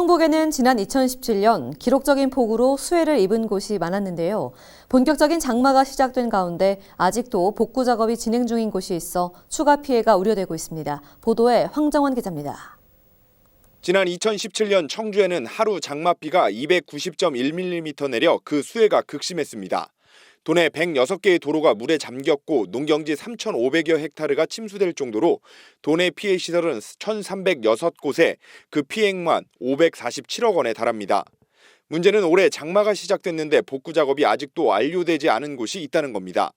충북에는 지난 2017년 기록적인 폭우로 수해를 입은 곳이 많았는데요. 본격적인 장마가 시작된 가운데 아직도 복구 작업이 진행 중인 곳이 있어 추가 피해가 우려되고 있습니다. 보도에 황정원 기자입니다. 지난 2017년 청주에는 하루 장맛비가 290.1mm 내려 그 수해가 극심했습니다. 도내 106개의 도로가 물에 잠겼고 농경지 3,500여 헥타르가 침수될 정도로 도내 피해 시설은 1,306곳에 그 피해액만 547억 원에 달합니다. 문제는 올해 장마가 시작됐는데 복구 작업이 아직도 완료되지 않은 곳이 있다는 겁니다.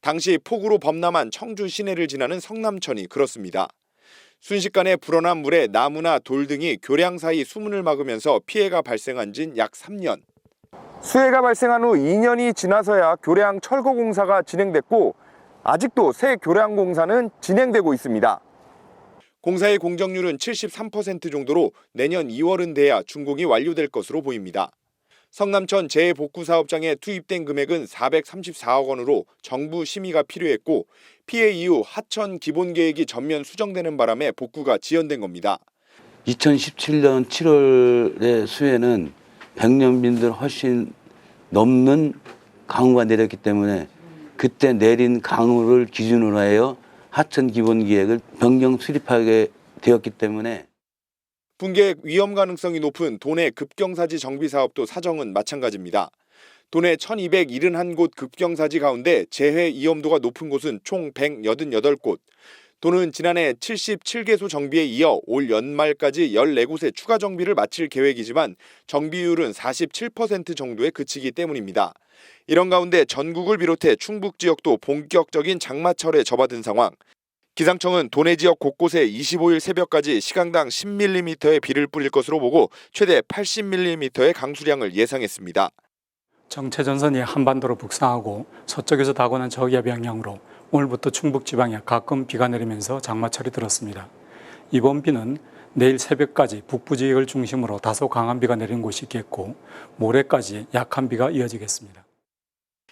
당시 폭우로 범람한 청주 시내를 지나는 성남천이 그렇습니다. 순식간에 불어난 물에 나무나 돌 등이 교량 사이 수문을 막으면서 피해가 발생한 진약 3년. 수해가 발생한 후 2년이 지나서야 교량 철거 공사가 진행됐고 아직도 새 교량 공사는 진행되고 있습니다. 공사의 공정률은 73% 정도로 내년 2월은 돼야 준공이 완료될 것으로 보입니다. 성남천 재복구 사업장에 투입된 금액은 434억 원으로 정부 심의가 필요했고 피해 이후 하천 기본 계획이 전면 수정되는 바람에 복구가 지연된 겁니다. 2017년 7월의 수해는 백년빈들 훨씬 넘는 강우가 내렸기 때문에 그때 내린 강우를 기준으로 하여 하천 기본 기획을 변경 수립하게 되었기 때문에 붕괴 위험 가능성이 높은 도내 급경사지 정비 사업도 사정은 마찬가지입니다. 도내 1271곳 급경사지 가운데 재해 위험도가 높은 곳은 총 188곳. 도는 지난해 77개소 정비에 이어 올 연말까지 14곳의 추가 정비를 마칠 계획이지만 정비율은 47% 정도에 그치기 때문입니다. 이런 가운데 전국을 비롯해 충북 지역도 본격적인 장마철에 접어든 상황. 기상청은 도내 지역 곳곳에 25일 새벽까지 시간당 10mm의 비를 뿌릴 것으로 보고 최대 80mm의 강수량을 예상했습니다. 정체전선이 한반도로 북상하고 서쪽에서 다가오는 저기압 영향으로 오늘부터 충북 지방에 가끔 비가 내리면서 장마철이 들었습니다. 이번 비는 내일 새벽까지 북부 지역을 중심으로 다소 강한 비가 내리는 곳이 있겠고 모레까지 약한 비가 이어지겠습니다.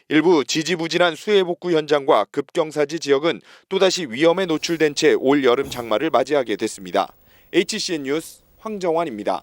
일부 지지부진한 수해 복구 현장과 급경사지 지역은 또다시 위험에 노출된 채 올 여름 장마를 맞이하게 됐습니다. HCN 뉴스 황정환입니다.